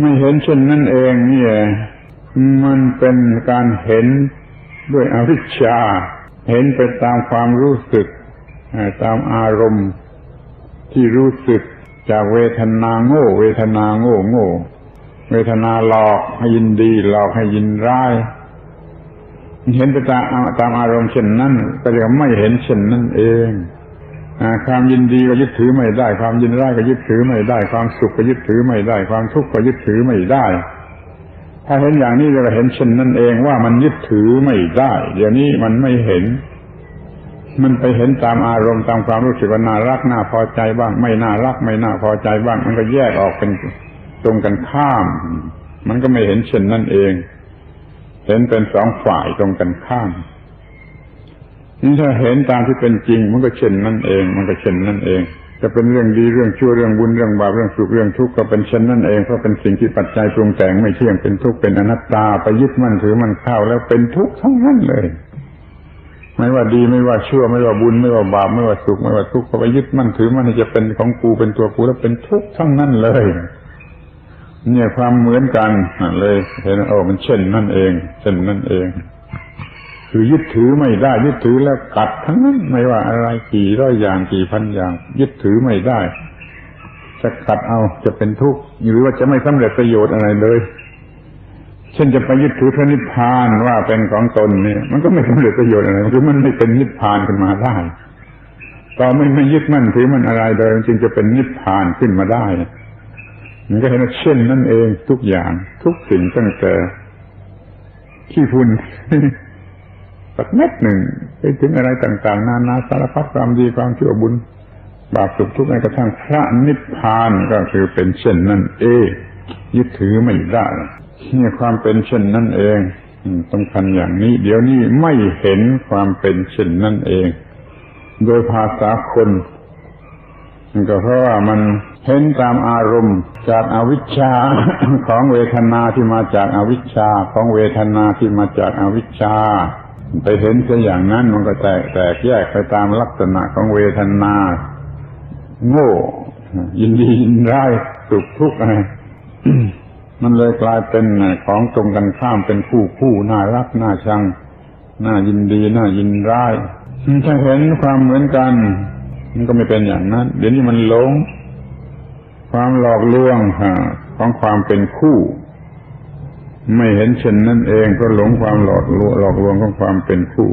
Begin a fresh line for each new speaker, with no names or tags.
ไม่เห็นเช่นนั่นเองเนี่ยมันเป็นการเห็นด้วยอวิชชา เห็นไปตามความรู้สึก ตามอารมณ์ที่รู้สึกจากเวทนาโง่ เวทนาโง่โง่ เวทนาหลอกให้ยินดี หลอกให้ยินร้าย เห็นไปตามตามอารมณ์เช่นนั้นก็เรียกว่ไม่เห็นเช่นนั้นเอง ความยินดีก็ยึดถือไม่ได้ ความยินร้ายก็ยึดถือไม่ได้ ความสุขก็ยึดถือไม่ได้ ความทุกข์ก็ยึดถือไม่ได้ ถ้าเห็นอย่างนี้เราเห็นเช่นนั้นเองว่ามันยึดถือไม่ได้ เดี๋ยวนี้มันไม่เห็น มันไปเห็นตามอารมณ์ตามความรู้สึกว่าน่ารักน่าพอใจบ้าง ไม่น่ารักไม่น่าพอใจบ้าง มันก็แยกออกเป็นตรงกันข้าม มันก็ไม่เห็นเช่นนั้นเอง เห็นเป็นสองฝ่ายตรงกันข้าม นี่ถ้าเห็นตามที่เป็นจริง มันก็เช่นนั่นเอง มันก็เช่นนั่นเอง จะเป็นเรื่องดีเรื่องชั่วเรื่องบุญเรื่องบาปเรื่องสุขเรื่องทุกข์ก็เป็นเช่นนั่นเองเพราะเป็นสิ่งที่ปัจจัยปรุงแต่งไม่เที่ยงเป็นทุกข์เป็นอนัตตาไปยึดมั่นถือมันเข้าแล้วเป็นทุกข์ทั้งนั้นเลย ไม่ว่าดีไม่ว่าชั่วไม่ว่าบุญไม่ว่าบาปไม่ว่าสุขไม่ว่าทุกข์พอไปยึดมั่นถือมันจะเป็นของกูเป็นตัวกูแล้วเป็นทุกข์ทั้งนั้นเลยเนี่ยความเหมือนกันเลยเห็นโอ้มันเช่นนั่นเอง เช่นนั่นเอง คือยึดถือไม่ได้ ยึดถือแล้วกัดทั้งนั้นไม่ว่าอะไรกี่ร้อยอย่างกี่พันอย่าง ยึดถือไม่ได้ จะกัดเอาจะเป็นทุกข์หรือว่าจะไม่สำเร็จประโยชน์อะไรเลย เช่นจะไปยึดถือพระนิพพานว่าเป็นของตนเนี่ย มันก็ไม่สำเร็จประโยชน์อะไรคือมันไม่เป็นนิพพานขึ้นมาได้ต่อไม่ไม่ยึดมั่นถือมันอะไรเลยจึงจะเป็นนิพพานขึ้นมาได้มันก็เห็นว่าเช่นนั่นเองทุกอย่างทุกสิ่งตั้งแต่ขี้ฝุ่น สักเม็ดหนึ่งไปถึงอะไรต่าง ๆ นานาสารพัดความดีความชั่วบุญ บาปสุขทุกข์ในกระทั่งพระนิพพานก็คือเป็นเช่นนั่นเองยึดถือไม่ได้นี่ความเป็นเช่นนั่นเองสำคัญอย่างนี้ เดี๋ยวนี้ไม่เห็นความเป็นเช่นนั่นเอง โดยภาษาคนก็เพราะว่ามันเห็นตามอารมณ์จากอาวิชชาของเวทนาที่มาจากอาวิชชาของเวทนาที่มาจากอาวิชชา ไปเห็นซะอย่างนั้นมันก็แตกแตกแยกไปตามลักษณะของเวทนา โง่ ยินดียินร้ายสุขทุกข์อะไรมันเลยกลายเป็นของตรงกันข้ามเป็นคู่คู่น่ารักน่าชังน่ายินดีน่ายินร้ายถ้าเห็นความเหมือนกัน มันก็ไม่เป็นอย่างนั้น เดี๋ยวนี้มันหลง ความหลอกลวงของความเป็นคู่ ไม่เห็นเช่นนั่นเองก็หลงความหลอกลวงหลอกลวงของความเป็นคู่